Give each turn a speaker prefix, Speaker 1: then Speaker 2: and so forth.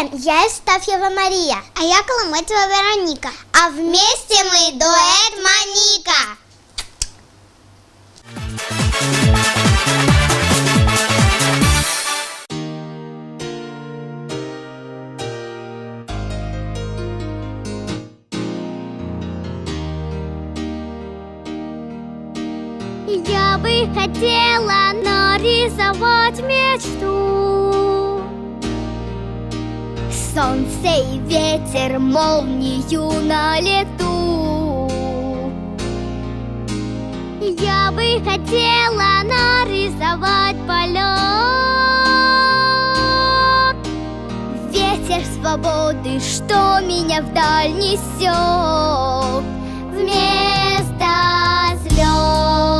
Speaker 1: Привет, я Евстафьева Мария.
Speaker 2: А я Коломотьева Вероника.
Speaker 1: А вместе мы дуэт Моника.
Speaker 3: Я бы хотела нарисовать мечту Солнце и ветер, молнию на лету Я бы хотела нарисовать полет. Ветер свободы, что меня вдаль несет Вместо слез